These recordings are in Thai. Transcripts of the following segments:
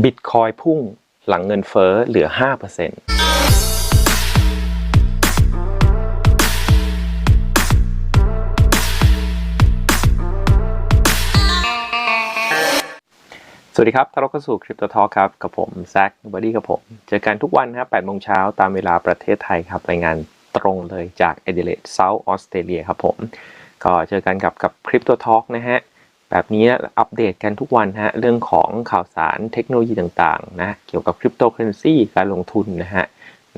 บิตคอยพุ่งหลังเงินเฟ้อเหลือ 5%สวัสดีครับต้อนรับเข้าสู่คริปโตทอครับ กับผมแซคบอดี้กับผม เจอกันทุกวันนะครับ8โมงเช้าตามเวลาประเทศไทยครับ รายงานตรงเลยจากเอเดเลดเซาท์ออสเตรเลียครับผม ก็เจอกันกับกับคริปโตทอนะฮะ แบบนี้อัปเดตกันทุกวันฮะเรื่องของข่าวสารเทคโนโลยีต่างๆนะเกี่ยวกับคริปโตเคอเรนซีการลงทุนนะฮะ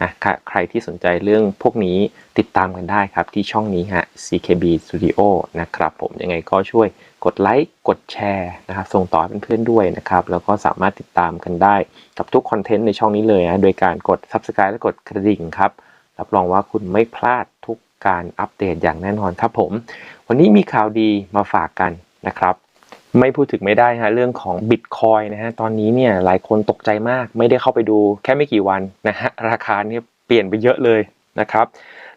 นะใครที่สนใจเรื่องพวกนี้ติดตามกันได้ครับที่ช่องนี้ฮะ CKB Studio นะครับผมยังไงก็ช่วยกดไลค์กดแชร์นะครับส่งต่อเพื่อนๆด้วยนะครับ แล้วก็สามารถติดตามกันได้กับทุกคอนเทนต์ในช่องนี้เลยนะโดยการกด Subscribe และกดกระดิ่งครับ รับรองว่าคุณไม่พลาดทุกการอัปเดตอย่างแน่นอนครับผม วันนี้มีข่าวดีมาฝากกันนะครับ ไม่พูดถึงไม่ได้ฮะเรื่องของบิตคอยนะฮะตอนนี้เนี่ยหลายคนตกใจมาก ไม่ได้เข้าไปดูแค่ไม่กี่วันนะฮะราคาเนี่ยเปลี่ยนไปเยอะเลยนะครับ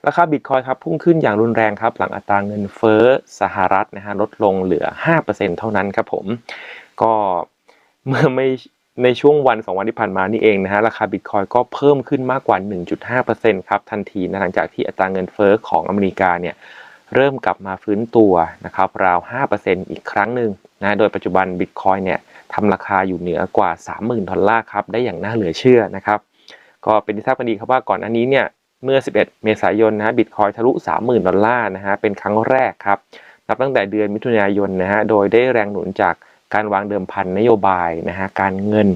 ราคาบิตคอยครับพุ่งขึ้นอย่างรุนแรงครับ หลังอัตราเงินเฟ้อสหรัฐนะฮะลดลงเหลือ 5%เท่านั้นครับผม ก็เมื่อไม่ในช่วงวันสองวันที่ผ่านมานี่เองนะฮะราคาบิตคอยก็เพิ่มขึ้นมากกว่า 1.5%ครับทันทีนะหลังจากที่อัตราเงินเฟ้อของอเมริกาเนี่ย เริ่มกลับมาฟื้นตัวนะครับราว 5%อีกครั้งหนึ่งนะโดยปัจจุบันบิตคอยเนี่ยทำราคาอยู่เหนือกว่า 30,000 ดอลลาร์ครับได้อย่างน่าเหลือเชื่อนะครับก็เป็นที่ทราบกันดีครับว่าก่อนอันนี้เนี่ยเมื่อ 11 เมษายนนะฮะบิตคอยทะลุ 30,000 ดอลลาร์นะฮะเป็นครั้งแรกครับนับตั้งแต่เดือนมิถุนายนนะฮะโดยได้แรงหนุนจากการวางเดิมพันนโยบายนะฮะการเงิน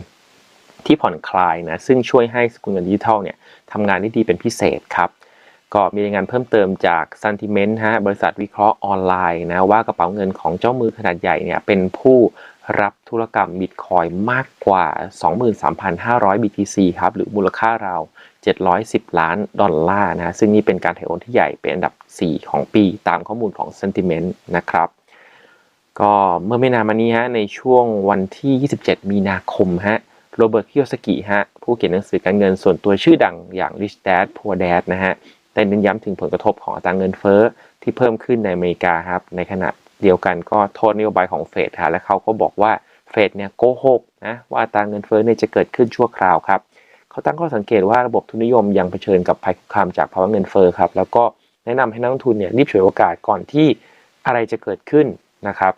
ที่ผ่อนคลายนะซึ่งช่วยให้สกุลเงินดิจิทัลเนี่ยทำงานได้ดีเป็นพิเศษครับ ก็มีรายงานเพิ่มเติมจาก Sentiment ฮะบริษัทวิเคราะห์ออนไลน์นะว่ากระเป๋าเงินของเจ้ามือขนาดใหญ่เนี่ยเป็นผู้รับธุรกรรมบิตคอยมากกว่า 23,500 BTC ครับหรือมูลค่าราว 710 ล้านดอลลาร์นะซึ่งนี่เป็นการถ่ายโอนที่ใหญ่เป็นอันดับ 4 ของปีตามข้อมูลของ Sentiment นะครับก็เมื่อไม่นานมานี้ฮะในช่วงวันที่ 27 มีนาคมฮะโรเบิร์ตคิโยสกิฮะผู้เขียนหนังสือการเงินส่วนตัวชื่อดังอย่าง Rich Dad Poor Dad นะฮะ ได้เน้นย้ำถึงผลกระทบของอัตราเงินเฟ้อที่เพิ่มขึ้นในอเมริกาครับในขณะเดียวกันก็โทษนโยบายของเฟดฮะและเขาก็บอกว่าเฟดเนี่ยโกหกนะว่าอัตราเงินเฟ้อเนี่ยจะเกิดขึ้นชั่วคราวครับเขาตั้งข้อสังเกตว่าระบบทุนนิยมยังเผชิญกับภัยคุกคามจากภาวะเงินเฟ้อครับแล้วก็แนะนำให้นักลงทุนเนี่ยรีบฉวยโอกาสก่อนที่อะไรจะเกิดขึ้นนะครับ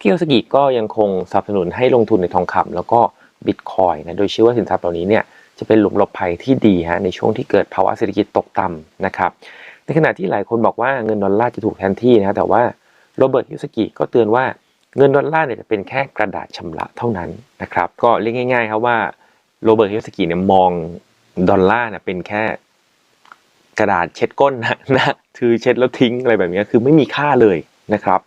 คิโยสกิก็ยังคงสนับสนุนให้ลงทุนในทองคำแล้วก็บิตคอยนะโดยเชื่อว่าสินทรัพย์เหล่านี้เนี่ย จะเป็นหลุมหลบภัยที่ดีฮะในช่วงที่เกิดภาวะเศรษฐกิจตกต่ำนะครับในขณะที่หลายคนบอกว่าเงินดอลลาร์จะถูกแทนที่นะแต่ว่าโรเบิร์ตฮิวสกิก็เตือนว่าเงินดอลลาร์เนี่ยจะเป็นแค่กระดาษชำระเท่านั้นนะครับก็เรียกง่ายๆครับว่าโรเบิร์ตฮิวสกิเนี่ยมองดอลลาร์เนี่ยเป็นแค่กระดาษเช็ดก้นนะนะคือเช็ดแล้วทิ้งอะไรแบบนี้คือไม่มีค่าเลยนะครับ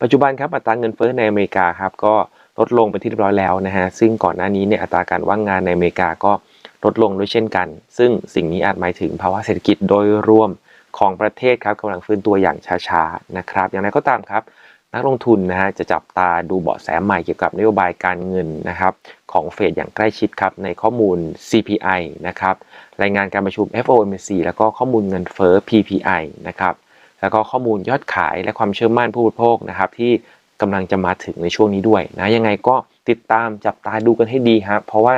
ปัจจุบันครับอัตราเงินเฟ้อในอเมริกาครับก็ลดลงไปที่เรียบร้อยแล้วนะฮะซึ่งก่อนหน้านี้เนี่ยอัตราการว่างงานในอเมริกาก็ ลดลงด้วยเช่นกัน ซึ่งสิ่งนี้อาจหมายถึงภาวะเศรษฐกิจโดยรวมของประเทศครับกำลังฟื้นตัวอย่างช้าๆนะครับ อย่างไรก็ตามครับ นักลงทุนนะฮะจะจับตาดูเบาะแสใหม่เกี่ยวกับนโยบายการเงินนะครับของเฟดอย่างใกล้ชิดครับในข้อมูล CPI นะครับรายงานการประชุม FOMC แล้วก็ข้อมูลเงินเฟ้อ PPI นะครับแล้วก็ข้อมูลยอดขายและความเชื่อมั่นผู้บริโภคนะครับที่กำลังจะมาถึงในช่วงนี้ด้วยนะยังไงก็ติดตามจับตาดูกันให้ดีครับเพราะว่า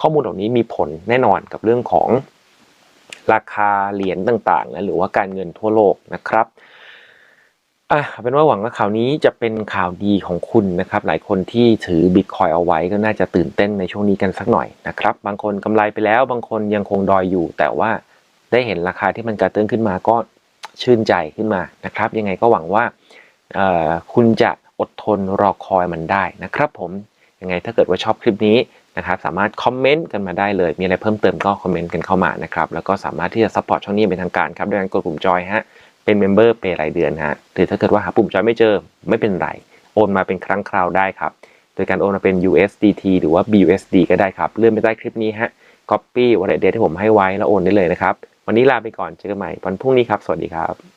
ข้อมูลเหล่านี้มีผลแน่นอนกับเรื่องของราคาเหรียญต่างๆนะหรือว่าการเงินทั่วโลกนะครับอะเป็นว่าหวังว่าข่าวนี้จะเป็นข่าวดีของคุณนะครับ หลายคนที่ถือบิตคอยเอาไว้ก็น่าจะตื่นเต้นในช่วงนี้กันสักหน่อยนะครับ บางคนกำไรไปแล้ว บางคนยังคงดอยอยู่ แต่ว่าได้เห็นราคาที่มันกระเตื้องขึ้นมาก็ชื่นใจขึ้นมานะครับ ยังไงก็หวังว่าคุณจะอดทนรอคอยมันได้นะครับ ผมยังไงถ้าเกิดว่าชอบคลิปนี้ นะครับสามารถคอมเมนต์กันมาได้เลย มีอะไรเพิ่มเติมก็คอมเมนต์กันเข้ามานะครับแล้วก็สามารถที่จะซัพพอร์ตช่องนี้เป็นทางการครับด้วยการกดปุ่มจอยฮะเป็นเมมเบอร์เปรายเดือนฮะหรือถ้าเกิดว่าหาปุ่มจอยไม่เจอไม่เป็นไรโอนมาเป็นครั้งคราวได้ครับโดยการโอนมาเป็น USDT หรือว่า BUSD ก็ได้ครับเลื่อนไปใต้คลิปนี้ฮะ Copy wallet date ที่ผมให้ไว้แล้วโอนได้เลยนะครับ วันนี้ลาไปก่อนเจอกันใหม่วันพรุ่งนี้ครับ สวัสดีครับ